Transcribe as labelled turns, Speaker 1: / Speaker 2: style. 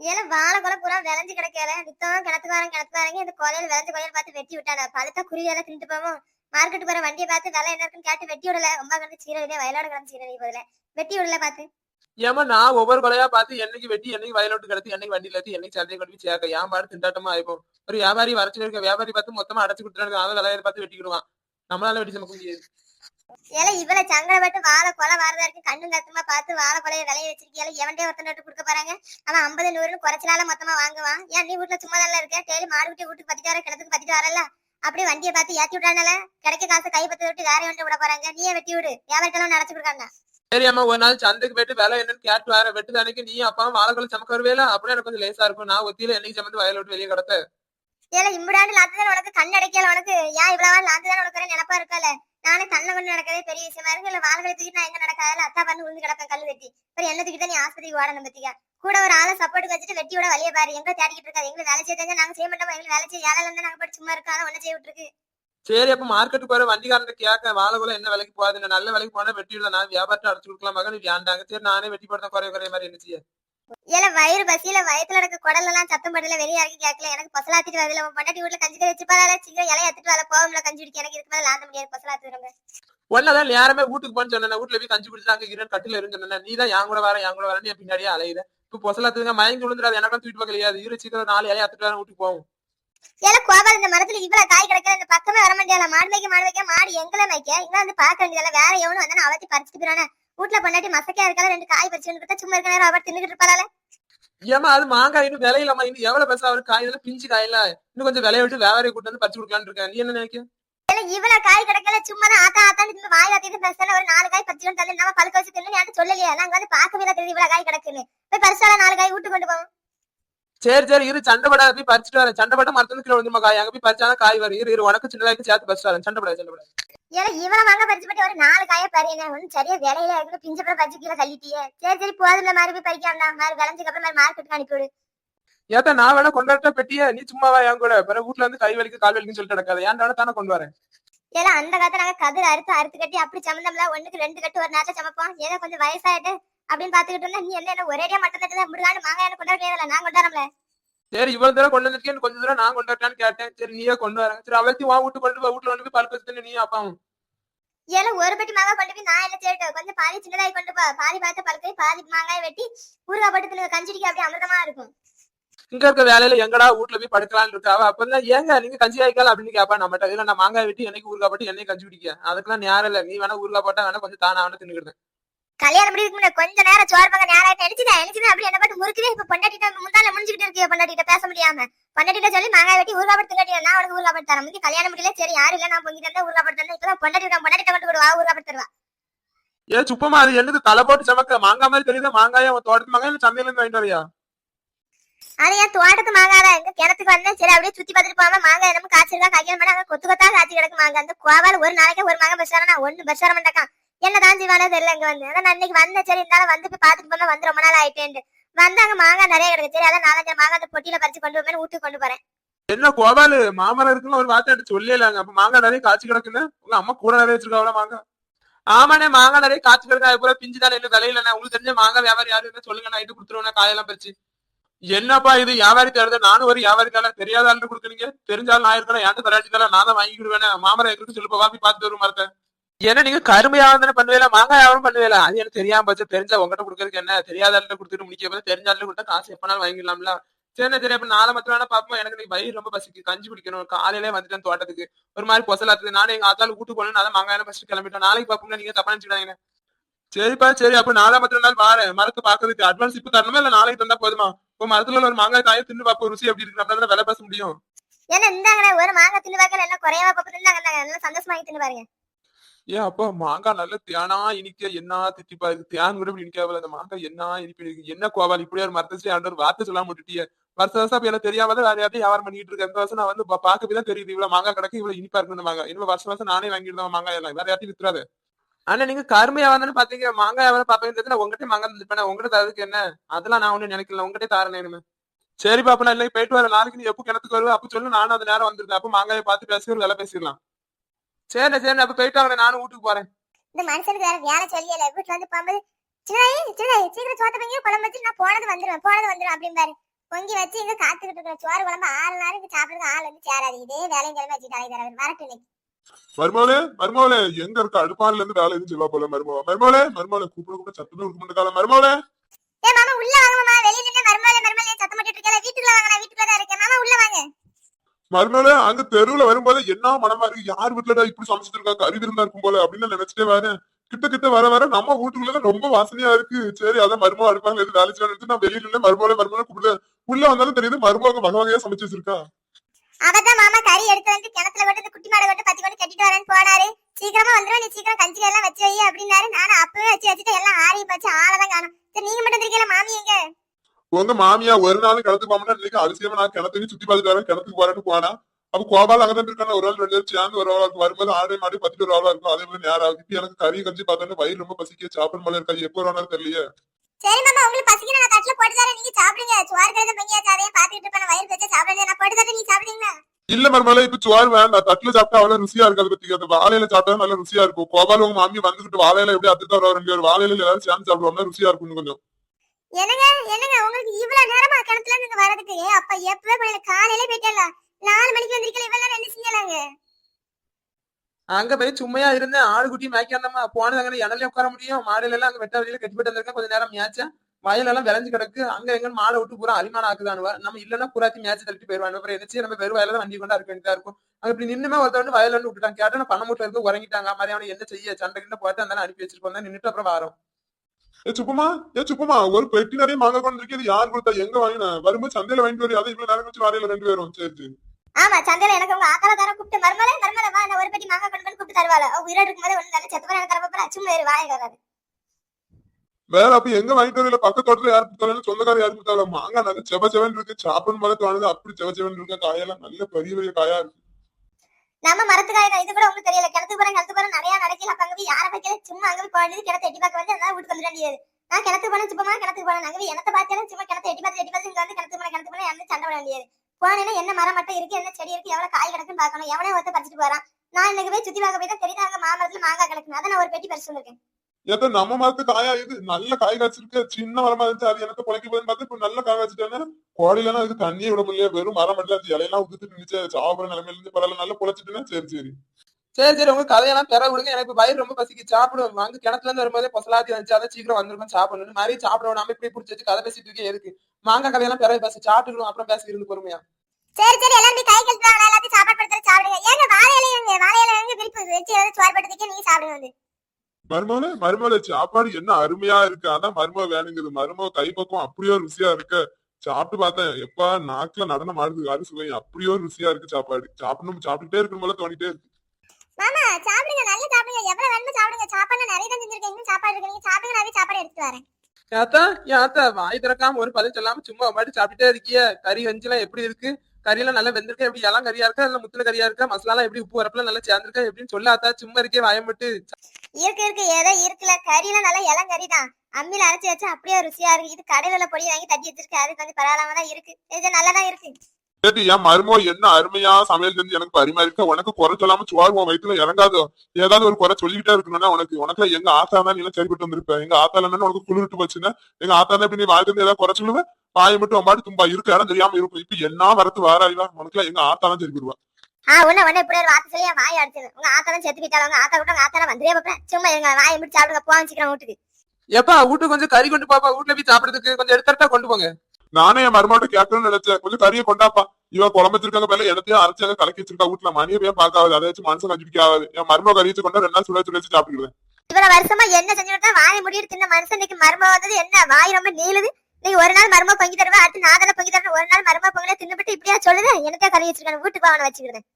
Speaker 1: ஏன்னா வாழை கொலை பூரா விளைஞ்சு கிடக்கல. வித்தவன் கிணத்துக்கு கிணத்துக்காரங்க இந்த கொலையில விளைஞ்ச கொலையில பார்த்து வெட்டி விட்டாங்க பழுத்தா குருவியெல்லாம் தின்ட்டு போவோம்? மார்க்கெட்டு போற வண்டியை பார்த்து விலை என்ன இருக்குன்னு கேட்டு வெட்டி விடல. ரொம்ப கிடந்து சீரழிலே வயலோட கிடந்து சீரழி போதுல வெட்டி விடல பார்த்து.
Speaker 2: ஏமா நான் ஒவ்வொரு கொலையா பார்த்து என்னைக்கு வெட்டி என்னைக்கு வயலோட்டு கிடத்து என்னைக்கு வண்டியில ஏத்தி என்னைக்கு சந்தையை கொண்டு போய் சேர்க்க. ஏன் பாடு திண்டாட்டமா ஆயிப்போம். ஒரு வியாபாரி வரைச்சு இருக்க வியாபாரி பார்த்து மொத்தமா அடைச்சு கொடுத்துருக்காங்க அவன் விலையை பார்த்து வெட்டிக்கிடுவான். நம்மளால வெட்டி சமைக்க முடியாது.
Speaker 1: ஏல இவள சங்கடப்பட்டு வாழை கொலை வரதா இருக்கு. கண்ணு கத்துமா பார்த்து வாழை கொலைய விளைய வச்சிருக்கியால எவன்டே ஒருத்தன் நட்டு கொடுக்க போறாங்க? அவன் ஐம்பது நூறுன்னு குறைச்சலால மொத்தமா வாங்குவான் ஏன் நீ வீட்டுல சும்மா தான் இருக்க? டெய்லி மாடு விட்டு வீட்டுக்கு பத்திட்டு வர கிணத்துக்கு பத்திட்டு வரல. அப்படியே வண்டியை பார்த்து ஏத்தி விட்டானால? கிடைக்க காசு கை பத்து விட்டு வேற வந்துட்டு விட போறாங்க? நீயே வெட்டி விடு. வியாபாரத்தெல்லாம் நடச்சு கொடுக்காங்க
Speaker 2: சரி அம்மா ஒரு நாள் சந்தைக்கு போயிட்டு விலை என்னன்னு கேட்டு வர வெட்டு அன்னைக்கு நீ அப்பாவும் வாழைக்கொலை சமைக்க வருவேல? அப்படியே எனக்கு கொஞ்சம் லேசா இருக்கும். நான் ஒத்தியில என்னைக்கு சமைத்து வயலோட்டு வெளியே கிடத்த?
Speaker 1: ஏல இம்புடாண்டு லாந்து உனக்கு? கண் அடைக்கல உனக்கு. ஏன் இவ்வளவு லாந்து தான் உனக்கு நினப்பா இருக்கல நானே தன்னை கொண்டு நடக்கதே பெரிய விஷயமா இருக்கு. இல்ல வாழை தூக்கிட்டு நான் எங்க நடக்காதுல அத்தா பண்ணு விழுந்து கிடப்பேன் கல் வெட்டி. அப்புறம் என்ன தூக்கிட்டு நீ ஆஸ்பத்திரிக்கு ஓடணும் பத்தியா கூட ஒரு ஆளை சப்போர்ட் வச்சுட்டு வெட்டி விட வழிய பாரு. எங்க தேடிக்கிட்டு இருக்காது? எங்களுக்கு வேலை செய்ய தெரிஞ்சா நாங்க செய்ய மாட்டோம்? எங்களுக்கு வேலை செய்ய ஏழை இருந்தா நாங்க போட்டு சும்மா இருக்கோம் அதை ஒண்ணு செய்ய விட்டுருக்கு.
Speaker 2: சரி அப்ப மார்க்கெட்டுக்கு போற வண்டிக்காரன் கேட்க வாழைக்குள்ள என்ன விலைக்கு போகாது? நல்ல விலைக்கு போனா வெட்டி நான் வியாபாரத்தை அடிச்சு கொடுக்கலாம் மகன் வேண்டாங்க. சரி நானே வெட்டி போடுறேன் குறைய குறைய மாதிரி என்ன செய்ய?
Speaker 1: ஏல வயிறு பசியில வயத்துல இருக்க குடல் எல்லாம் சத்தம் படல வெளிய இறக்கி கேட்கல எனக்கு பொசலாத்திட்டு வரல உன் பொண்டாட்டி வீட்டுல கஞ்சி கறி வச்சுப்பால சீக்கிரம் இலைய எடுத்துட்டு வர போகும்ல கஞ்சி குடிக்க. எனக்கு இதுக்கு மேல லாந்த முடியாது பொசலாத்து ரொம்ப
Speaker 2: ஒன்னதான் நேரமே வீட்டுக்கு போன்னு சொன்னேன் வீட்டுல போய் கஞ்சி குடிச்சு அங்க இரண்டு கட்டில இருந்து நீ தான் என் கூட வர என் கூட வரேன்னு என் பின்னாடியே அலையுத இப்ப பொசலாத்துங்க மயங்கி விழுந்துடாது. எனக்கும் தூக்கிட்டு போக கிடையாது. இரு சீக்கிரம் நாலு இலையை அத்துட்டு வர வீட்டுக்கு போவோம்.
Speaker 1: ஏல கோபால் இந்த மரத்துல இவ்வளவு காய் கிடக்கல இந்த பக்கமே வர மாட்டேல மாடு வைக்க மாடு வைக்க மாடு எங்களை வைக்க இங்க வந்து பார்க்க வேண்டியதுல வேற எவனும் வந்து அவத்தி பறிச்சுட்டு போறானே வீட்டுல பொண்டாட்டி மசக்கையா இருக்கல ரெண்டு காய் பறிச்சு கொடுத்தா சும்மா இருக்க நேரம் அவர் தின்னுட்டு இருப்பாள
Speaker 2: ஏமா அது மாங்காய் இன்னும் விலையிலாமா இன்னும் எவ்வளவு பெருசா ஒரு காய் இதெல்லாம் பிஞ்சு காயில இன்னும் கொஞ்சம் விலைய விட்டு வியாபாரி கூட்டு வந்து பறிச்சு கொடுக்கலான்னு இருக்கேன். நீ என்ன நினைக்க
Speaker 1: இவ்வளவு காய் கிடக்கல சும்மா தான் ஆத்தா ஆத்தான்னு இந்த வாய் ஆத்திட்டு பேசல ஒரு நாலு காய் பறிச்சு தள்ளி நம்ம பழுக்க வச்சு தின்னு என்கிட்ட சொல்லலையா? நாங்க வந்து பார்க்கவே இல்லை தெரியுது இவ்வளவு காய் கிடக்குன்னு. போய் பரிசால நாலு காய் வீட்டு கொண்டு போவோம்.
Speaker 2: சரி சரி இரு சண்டைப்படாத போய் பறிச்சுட்டு வரேன். சண்டைப்பட்ட மரத்துல கீழே விழுந்துமா காய் அங்க போய் பறிச்சாலும் காய் வரும். இரு இரு உனக்கு சின்னதாக்கி சேர்த்து பறிச்சு வரேன். சண்டைப்படாத சண்டைப்படாத
Speaker 1: ஏல இவ்வளவு வாங்க பறிச்சு போட்டு ஒரு நாலு காய பறியனே ஒன்னும் சரியா விலையில இருக்கு பிஞ்ச அப்புறம் பறிச்சு கீழே தள்ளிட்டியே. சரி சரி போதுல மாதிரி போய் பறிக்காண்டா மாதிரி விளைஞ்சதுக்கு அப்புறம் மாதிரி மார்க்கெட்டுக்கு அனுப்பி விடு
Speaker 2: ஏத்தா நான் வேணா கொண்டாட்ட பெட்டிய. நீ சும்மாவா என் கூட. பிறகு வீட்டுல இருந்து கை வலிக்கு கால் வலிக்குன்னு சொல்லிட்டு நடக்காது ஏன்டா தானே கொண்டு வரேன்.
Speaker 1: ஏல அந்த காலத்துல நாங்க கதிர் அறுத்து அறுத்து கட்டி அப்படி சம்மந்தம்ல ஒண்ணுக்கு ரெண்டு கட்டு ஒரு நேரத்தை சமைப்போம். ஏதோ கொஞ்சம் வயசாயிட்டு அப்படின்னு பாத்துக்கிட்டு இருந்தா நீ என்ன ஒரேடியா மட்டும் தட்டு முருகாண்டு மாங்காய் நான் கொண்டாடல
Speaker 2: சரி இவ்வளவு தூரம் கொண்டு வந்துருக்கேன். கொஞ்சம் தூரம் நான் கொண்டாட்டான்னு கேட்டேன். சரி நீயே கொண்டு வரேன் சரி அவளையும் வா வீட்டு கொண்டு போய் வீட்டுல கொண்டு போய் பழுப்பு வச்சுட்டு நீ அப்பாவும்.
Speaker 1: ஏல ஒரு பெட்டி மாங்காய் கொண்டு போய் நான் என்ன செய்யட்டும் கொஞ்சம் பாதி சின்னதாய் கொண்டு போ. பாதி பார்த்து பழுக்கை பாதி மாங்காய் வெட்டி ஊறுகாய் போட்டு தின்னு கஞ்சிடிக்கு அப்படியே அமிர்தமா இருக்கும்.
Speaker 2: இங்க இருக்க வேலையில எங்கடா வீட்டுல போய் படுக்கலாம்னு இருக்கா? அவ அப்பதான் ஏங்க நீங்க கஞ்சி ஆயிக்கலாம் அப்படின்னு கேப்பா நம்மகிட்ட. இல்ல நான் மாங்காய் வெட்டி என்னைக்கு ஊறுகாய் போட்டு என்னைக்கு கஞ்சி குடிக்க? அதுக்கெல்லாம் நேரம் இல்ல. நீ வேணா ஊறுகாய் போட்டா வேணா கொஞ்சம் தானா அவனை தின்னுக்கிட்டேன்
Speaker 1: கல்யாணம் முடிவுக்கு முன்ன கொஞ்ச நேரம் சோறு பங்க நேரம் ஆயிட்டு எழுச்சுதான் எழுச்சுதான் அப்படி என்ன பாட்டு முறுக்குதே இப்ப பொண்டாட்டிட்ட முந்தால முடிஞ்சுக்கிட்டு இருக்கிய பொண்டாட்டிட்ட பேச முடியாம? பொண்டாட்டிட்ட சொல்லி மாங்காய் வெட்டி ஊறுகாய் போட்டு நான் அவனுக்கு ஊறுகாய் போட்டு தரேன். முந்தி கல்யாணம் முடியல சரி யாரும் இல்ல நான் பொங்கி தந்தேன் ஊறுகாய் போட்டு தந்தேன் இப்பதான் பொண்டாட்டி இருக்கான் பொண்டாட்டிட்ட மட்டும் கொடுவா ஊறுகாய் போட்டு தருவா.
Speaker 2: ஏன் சுப்பமா அது என்னது தலை போட்டு சமக்க? மாங்காய் மாதிரி தெரியுதா? மாங்காய் அவன் தோட்டத்து மாங்காய் சந்தையில இருந்து வாங்கிட்டு வரியா?
Speaker 1: அது என் தோட்டத்து மாங்காய் தான். எங்க கிணத்துக்கு வந்தேன் சரி அப்படியே சுத்தி பார்த்துட்டு போகாம மாங்காய் என்னமோ காய்ச்சிருக்கா காய்க்கல மாட்டா அங்க கொத்து கொத்தா காய்ச்சி கிடக்கு மாங்காய். அந்த கோவால ஒரு நாளைக்கு ஒரு மாங்காய் பஸ் நான் ஒண்ணு பஸ் வர மாட்டேக்கான் என்ன தான் செய்வானோ தெரியல இங்க வந்து. அதான் நான் இன்னைக்கு வந்தேன். சரி இருந்தாலும் வந்து போய் பாத்துட்டு போனா வந்து ரொம்ப நாள் ஆயிட்டேன் வந்தாங்க மாங்காய் நிறைய கிடக்கு. சரி அதான் நாலஞ்சு மாங்காய் அந்த பொட்டியில பறிச்சு கொண்டு போய் வீட்டுக்கு கொண்டு போறேன்.
Speaker 2: என்ன கோபாலு மாமரம் இருக்குன்னு ஒரு வார்த்தை எடுத்து சொல்லலாங்க அப்ப மாங்காய் நிறைய காய்ச்சி கிடக்குன்னு? உங்க அம்மா கூட நிறைய வச்சிருக்காவளா மாங்காய்? ஆமாண்ணே மாங்காய் நிறைய காய்ச்சி கிடக்கு அது பூரா பிஞ்சு தானே இன்னும் விலையில உங்களுக்கு தெரிஞ்ச மாங்காய் வியாபாரி யாரு? என்ன சொல்லுங்க நைட்டு கொடுத்துருவேன் காயெல்லாம் பறிச்சு. என்னப்பா இது? வியாபாரி தருது நானும் ஒரு வியாபாரி தானே. தெரியாத ஆளு கொடுக்குறீங்க. தெரிஞ்சாலும் நான் இருக்கிறேன். ஏன்ட்டு தராட்டி தர நான் தான் வாங்கிக்கிடுவேன். மாமரம் எங்களுக்கு சொல்லுப்பா வாப்பி பார்த்து வரும் மரத்தை. ஏன்னா நீங்க கரும்பு தானே பண்ணுவேல மாங்காய் வியாபாரம் பண்ணுவேல அது எனக்கு தெரியாம பட்சம் தெரிஞ்சா உங்ககிட்ட கொடுக்கறதுக்கு என்ன? தெரியாத ஆள்கிட்ட கொடுத்துட்டு முடிக்க போது தெரிஞ்ச ஆள்கிட்ட கொடுத்தா காசு எப்பனாலும் வாங்கிடலாம்ல. சரி சரி அப்ப நாளை மட்டும் வேணா பாப்போம் எனக்கு நீ வயிறு ரொம்ப பசிக்கு. கஞ்சி குடிக்கணும். காலையிலே வந்துட்டேன் தோட்டத்துக்கு. ஒரு மாதிரி பொசலாத்துது நானும் எங்க ஆத்தாலும் கூட்டு போகணும் அதான் மாங்காய் ஃபர்ஸ்ட் கிளம்பிட்டோம் நாளைக்கு பாப்போம்னா நீங்க தப்பா நினைச்சுக்காதீங்க. சரிப்பா சரி. அப்ப நாளை மட்டும் நாள் வாரேன். மரத்தை பாக்குறதுக்கு அட்வான்ஸ் இப்ப தரணுமா? இல்ல நாளைக்கு தந்தா போதுமா? இப்போ மரத்துல உள்ள ஒரு மாங்காய் காய தின்னு பாப்போம் ருசி எப்படி இருக்கு அப்படி விலை பேச முடியும்.
Speaker 1: ஏன்னா இந்தாங்கண்ணே ஒரு மாங்காய் தின்னு பார்க்கல. என்ன குறையவா பக்கம் இருந்தாங்க நல்லா சந்தோஷமாகி தின்னு பாருங்க.
Speaker 2: ஏன் அப்பா மாங்காய் நல்ல தேனா இனிக்க என்ன திட்டிப்பா இருக்கு தேன் கூட இப்படி இனிக்காவல அந்த மாங்காய் என்ன இனிப்பு இருக்கு என்ன கோவால் இப்படி ஒரு மரத்தை ஆண்டவர் ஒரு வார்த்தை சொல்லாம விட்டுட்டியே. வருஷ வருஷம் அப்ப எனக்கு தெரியாம வேற யாரையும் வியாபாரம் பண்ணிட்டு இருக்கேன் இந்த வருஷம் நான் வந்து பா- தான் தெரியுது இவ்வளவு மாங்காய் கிடக்கு இவ்வளவு இனிப்பா இருக்கு இந்த மாங்காய் இனிமே வருஷம் வருஷம் நானே வாங்கிட்டு மாங்காய் எல்லாம் வேற யார்ட்டையும் வித்துறாது. ஆனா நீங்க கரும்பு வியாபாரம் பாத்தீங்க மாங்காய் வியாபாரம் பாப்பீங்க நான் உங்ககிட்ட மாங்காய் தந்துப்பேன் உங்ககிட்ட தரதுக்கு என்ன? அதெல்லாம் நான் ஒண்ணு நினைக்கல உங்ககிட்ட தாரேன் இனிமே. சரி பாப்பா நான் இல்லை போயிட்டு வர நாளைக்கு நீ எப்போ கிணத்துக்கு வருவ அப்ப சொல்லு நானும் அந்த நேரம் வந்திருந்தேன் அப்ப மாங்காயை பார்த்து பேசி ஒரு வேலை பேசிடலாம். சரி சரி அப்ப போயிட்டு வாங்க நானும் வீட்டுக்கு போறேன்.
Speaker 1: இந்த மனுஷனுக்கு வேற வேலை சொல்லியல வீட்டுல வந்து போகும்போது சின்னாயி சின்னாயி சீக்கிரம் சோத்த பையன் குழம்பு வச்சு நான் போனது வந்துருவேன் போனது வந்துருவேன் அப்படிம்பாரு. பொங்கி வச்சு இங்க காத்துக்கிட்டு இருக்கிற சோறு குழம்பு ஆறு நாளைக்கு சாப்பிடுறது ஆள் வந்து சேராது. இதே வேலையும் கிழமை வச்சு தலைக்கு தராது வரட்டு இன்னைக்கு.
Speaker 3: மருமகளே மருமகளே எங்க இருக்க? அடுப்பான்ல இருந்து வேலை எதுவும் செய்வா போல மருமக மருமகளே மருமகளே கூப்பிட கூட சத்தமே கொடுக்க மாட்டேங்கால மருமகளே.
Speaker 1: ஏ மாமா உள்ள வாங்க மாமா வெளிய நின்னு மர்மல மர்மல சத்தம் போட்டுட்டு இருக்கல வீட்டுக்குள்ள வாங்க நான் வீட்டுக்குள்ள தான் இருக்கேன் மாமா உள்ள வாங்க
Speaker 3: மறுநாள் அங்க தெருவுல வரும்போது என்ன மனமா இருக்கு? யார் வீட்டுலடா இப்படி சமைச்சிட்டு இருக்கா கறி விருந்தா இருக்கும் போல அப்படின்னு நினைச்சிட்டே வரேன். கிட்ட கிட்ட வர வர நம்ம வீட்டுக்குள்ளதான் ரொம்ப வாசனையா இருக்கு. சரி அதான் மருமக அடுப்பாங்க எது வேலை செய்யணும் நான் வெளியில இல்ல மருமகளே மருமகளே கூப்பிடுறேன் உள்ள வந்தாலும் தெரியுது மருமக வகை வகையா சமைச்சு வச்சிருக்கா.
Speaker 1: அவதான் மாமா கறி எடுத்து வந்து கிணத்துல கொண்டு இந்த குட்டி மாடை கொண்டு பத்தி கொண்டு கட்டிட்டு வரேன்னு போனாரு. சீக்கிரமா வந்துடும் நீ சீக்கிரம் கஞ்சி எல்லாம் வச்சு வை அப்படின்னாரு. நானும் அப்பவே வச்சு வச்சுட்டு எல்லாம் ஆறி பச்சு ஆளதான் காணும். சரி நீங்க மட்டும் இருக்கீங்களா மாமி எங்க?
Speaker 3: உங்க மாமியா ஒரு நாள் கிணத்துக்கு போகணும்னா இன்னைக்கு அதிசயமா நான் கிணத்துக்கு சுத்தி பார்த்துட்டு வரேன் கிணத்துக்கு போறேன்னு போனா அப்ப கோபால் அங்கதான் இருக்கான ஒரு ஆள் ரெண்டு பேரும் சேர்ந்து ஒரு ஆளா வரும்போது ஆடு மாடி பத்துட்டு ஒரு ஆளா இருக்கும். அதே மாதிரி நேரம் ஆகுது எனக்கு கறி கஞ்சி பார்த்தோன்னே வயிறு ரொம்ப பசிக்க சாப்பிட மேல இருக்கா எப்போ வேணாலும் தெரியலையே.
Speaker 1: சரி மாமா உங்களுக்கு பசிக்கணும் நான் தட்டுல போட்டு தரேன். நீங்க சாப்பிடுங்க. சோறு கழுத பங்கியாச்சு. அதையும் பாத்துக்கிட்டு இருப்பேன். வயிறு வச்சு சாப்பிடுங்க நான் போட்டு தரேன். நீங்க சாப்பிடுங்களா
Speaker 3: இல்ல மருமலை இப்ப சோறு வேண்டாம். தட்டுல சாப்பிட்டா அவ்வளவு ருசியா இருக்காது பத்தி அந்த வாழையில சாப்பிட்டா நல்ல ருசியா இருக்கும். கோபால் உங்க மாமி வந்துகிட்டு வாழையில எப்படி அத்துட்டு வர ரெண்டு பேர் வாழையில எல்லாரும் சேர்ந்து சாப்பிடுவோம்னா ருசியா இருக்கும் கொஞ்சம்.
Speaker 1: என்னங்க என்னங்க உங்களுக்கு இவ்வளவு நேரமா கிணத்துல இருந்து வரதுக்கு அப்ப எப்பவே போயில காலையில போயிட்டல நாலு மணிக்கு வந்திருக்கல இவ்வளவு என்ன செய்யலாங்க?
Speaker 2: அங்க போய் சும்மையா இருந்தேன் ஆடு குட்டி மேய்க்காந்தம்மா போனது அங்க உட்கார முடியும். மாடுல எல்லாம் அங்க வெட்ட வெளியில கட்டிப்பட்டு வந்திருக்கேன் கொஞ்ச நேரம் மேய்ச்சா வயலெல்லாம் விளைஞ்சு கிடக்கு. அங்க எங்க மாடை விட்டு பூரா அரிமான ஆக்குதானுவா. நம்ம இல்லன்னா புறாத்தி மேய்ச்சி தள்ளிட்டு போயிருவாங்க அப்புறம் என்ன நம்ம வெறும் வயல தான் வண்டி கொண்டா இருக்க வேண்டியதா இருக்கும். அங்க இப்படி நின்னுமே ஒருத்தர் வந்து வயல் வந்து விட்டுட்டாங்க கேட்டா பண்ண மூட்டை இருந்து உறங்கிட்டாங்க. மாதிரி அவனை என்ன செய்ய? சண்டை கிட்ட போட்டு அந்த அனுப்பி வச்சிருப்போம் நின்னுட்டு அப்புறம் வரோம்.
Speaker 3: ஏ சுப்புமா ஏ சுப்புமா ஒரு பெட்டி நிறைய மாங்காய் கொண்டு இருக்கு இது யார் கொடுத்தா? எங்க வாங்கின வரும்போது சந்தையில வாங்கிட்டு வரும் அதை இவ்வளவு நேரம் கழிச்சு வாழையில ரெண்டு பேரும் சரி சரி
Speaker 1: ஆமா சந்தையில எனக்கு உங்க ஆத்தால தர கூப்பிட்டு மர்மலை மர்மலை வா நான் ஒரு பெட்டி மாங்காய் கொண்டு வந்து கூப்பிட்டு தருவாள். உயிரோடு இருக்கும்போது ஒண்ணு நல்ல செத்து எனக்கு தரப்ப சும்மா இரு வாயை வராது
Speaker 3: வேற அப்ப எங்க வாங்கிட்டு வரல பக்கத்து தோட்டத்துல யார் கொடுத்தாலும் சொந்தக்கார யார் கொடுத்தாலும் மாங்காய் நல்ல செவ செவன் இருக்கு. சாப்பிடும் போல தோணுது. அப்படி செவ செவன் இருக்கு? காயெல்லாம் நல்ல பெரிய பெரிய காயா இருக்கு.
Speaker 1: நம்ம மரத்துக்காக இது கூட உங்களுக்கு தெரியல. கிணத்து போறேன் கிணத்து போறேன் நிறைய நடக்கல. அப்ப அங்க போய் யாரை வைக்கல சும்மா அங்க போய் குழந்தை கிணத்து எட்டி பார்க்க வந்து அதனால வீட்டுக்கு வந்துட முடியாது நான் கிணத்து போனேன் சும்மா கிணத்துக்கு போனேன் அங்க போய் எனத்த பார்த்தாலும் சும்மா கிணத்து எட்டி பார்த்து எட்டி பார்த்து இங்க வந்து கிணத்து போனேன் கிணத்து போனேன் என்ன சண்டை போட வேண்டியது. போனேன்னா என்ன மரம் மட்டும் இருக்கு என்ன செடி இருக்கு எவ்வளவு காய் கிடக்குன்னு பார்க்கணும். எவனே ஒருத்த பறிச்சுட்டு போறான். நான் இன்னைக்கு போய் சுத்தி பார்க்க போய் தான் தெரியுது அங்க மாமரத்துல மாங்காய் கிடக்குன்னு. அதை நான் ஒரு பெட்டி பறிச்சு வந்திருக்கேன்.
Speaker 3: ஏதோ நம்ம மரத்து காயா இது? நல்ல காய் காய்ச்சிருக்கு. சின்ன மரமா இருந்துச்சு. அது எனக்கு குலைக்க போதுன்னு பார்த்து இப்ப நல்ல காய் காய்ச்சிட்டேன்னா கோடையிலாம் அதுக்கு தண்ணியே விட முடியல. வெறும் மரம் மட்டும் அந்த இலையெல்லாம் உதுத்து நினைச்சு சாப்பிட நிலைமையில இருந்து பரவாயில்ல. நல்லா பொழைச்சிட்டுன்னா சரி சரி.
Speaker 2: சரி சரி. உங்க கதையெல்லாம் பெற விடுங்க. எனக்கு வயிறு ரொம்ப பசிக்கு சாப்பிடுவோம் அங்க கிணத்துல இருந்து வரும்போதே பொசலாத்தி வந்துச்சு. அதை சீக்கிரம் வந்திருக்கும் சாப்பிடணும். மாதிரி சாப்பிடுவோம் நாம இப்படி பிடிச்சி வச்சு கதை பேசிட்டு இருக்கே எதுக்கு? மாங்காய் கதையெல்லாம் பிறகு பேசி. சாப்பிட்டுக்கணும் அப்புறம் பேசி. இருந்து பொறுமையா.
Speaker 1: சரி சரி. எல்லாரும் கை கழுத்துறாங்க எல்லாத்தையும் சாப்பாடு படுத்துற சாப்பிடுங்க. ஏங்க வாழை இலைய எங்க? வாழை இலைய எங்க விரிப்பு? வச்சு ஏதாவது சோறு படுத்துக்க நீங்க சாப்பிடுங்க வந்து.
Speaker 3: மருமகளே மருமகளே சாப்பாடு என்ன அருமையா இருக்கு. அதான் மருமக வேணுங்குது. மருமக கைப்பக்கம் அப்படியோ ருசியா இருக்கு. சாப்பிட்டு பார்த்தேன். எப்பா நாக்குல நடனம் ஆடுது அது சுவை. அப்படியோ ருசியா இருக்கு சாப்பாடு. சாப்பிடணும் சாப்பிட்டுட்டே இருக்கும் போல தோணிட்டே இருக்கு.
Speaker 1: மாமா சாப்பிடுங்க. நல்லா சாப்பிடுங்க. எவ்வளவு வேணுமோ சாப்பிடுங்க. சாப்பாடு நிறைய தான் செஞ்சிருக்கேன் இன்னும் சாப்பாடு இருக்கு. நீங்க சாப்பிடுங்க. நான் போய் சாப்பாடு எடுத்து வரேன்.
Speaker 2: ஏத்தா ஏத்தா வாய் திறக்காம ஒரு பதில் சொல்லாம சும்மா பாட்டு சாப்பிட்டுட்டே இருக்கிய. கறி வஞ்சிலாம் எப்படி இருக்கு? கறியெல்லாம் நல்லா வெந்திருக்கா? எப்படி எல்லாம் கறியா இருக்கா? இல்ல முத்துல கறியா இருக்கா? மசாலா எப்படி உப்பு வரப்புல நல்லா சேர்ந்திருக்கா? எப்படின்னு சொல்லாத்தா சும்மா இருக்கே வாயம்பட்டு
Speaker 1: இருக்கு இருக்கு ஏதோ இருக்குல்ல கறிலாம் நல்லா இளங்கறி தான் அம்மியில அரைச்சி வச்சா அப்படியே ருசியா இருக்கு இது கடையில பொடி வாங்கி தட்டி வச்சிருக்கு அது கொஞ்சம் பரவாயில்லாம தான் இருக்கு. இது நல்லா தான் இருக்கு.
Speaker 3: சரி என் மருமோ என்ன அருமையா சமையல் செஞ்சு எனக்கு பரிமாறிக்க உனக்கு குறை சொல்லாம சுவார் உன் வயிற்றுல இறங்காதோ? ஏதாவது ஒரு குறை சொல்லிக்கிட்டே இருக்கணும்னா உனக்கு உனக்கு எங்க ஆத்தா தான் நீ சரிப்பட்டு வந்திருப்ப? எங்க ஆத்தால என்ன உனக்கு குளிர்ட்டு போச்சுன்னா? எங்க ஆத்தா தான் இப்ப நீ வாழ்க்கை ஏதாவது குறை சொல்லுவேன் வாயை மட்டும் உன் பாட்டு தும்பா. இருக்கு யாரும் தெரியாம இருக்கும். இப்ப என்ன வரத்து வாராய்வா உனக்குல எங்க ஆத்தா தான் சரி போடுவா
Speaker 1: ஆ ஒண்ணு ஒண்ணு இப்படி ஒரு வார்த்தை சொல்லி என் வாய் அடிச்சது உங்க ஆத்தா தான் செத்து போயிட்டாலும் உங்க ஆத்தா கூட உங்க வந்துடே பாப்பேன். சும்மா எங்க வாயை மட்டும் சாப்பிடுங்க போவாங்க சீக்கிரம் வீட்டுக்கு.
Speaker 2: எப்பா வீட்டுக்கு கொஞ்சம் கறி கொண்டு பாப்பா வீட்டுல போய் சாப்பிடறதுக்கு கொஞ்சம் எடுத்துட்டா கொண்டு போங்க.
Speaker 3: நானே என் மருமகிட்ட கேட்கணும்னு நினைச்சேன். கொஞ்சம் கறியை கொண்டாப்பா. இவன் குழம்பு வச்சிருக்காங்க பேர்ல எனத்தையும் அரைச்சாங்க கலக்கி வச்சிருக்கா வீட்டுல. மணியை போய் பார்க்காது அதை வச்சு மனசு கஞ்சிக்க ஆகாது என் மருமக கறி வச்சு கொண்டா ரெண்டு நாள் சுட வச்சு சாப்பிட்டுக்கிறேன்
Speaker 1: இவ்வளவு வருஷமா என்ன செஞ்சு வாயை முடிட்டு தின்ன மனுஷன் இன்னைக்கு மரும வந்தது என்ன? வாய் ரொம்ப நீளுது. நீ ஒரு நாள் மரும பொங்கி தருவா அடுத்து நான் தானே பொங்கி தரணும். ஒரு நாள் மரும பொங்கல தின்னுபிட்டு இப்படியா சொல்லுது? எனக்கே கறி வச்சிருக்கேன்? வீட்டுக்கு அவனை வச்சுக்கிறேன்.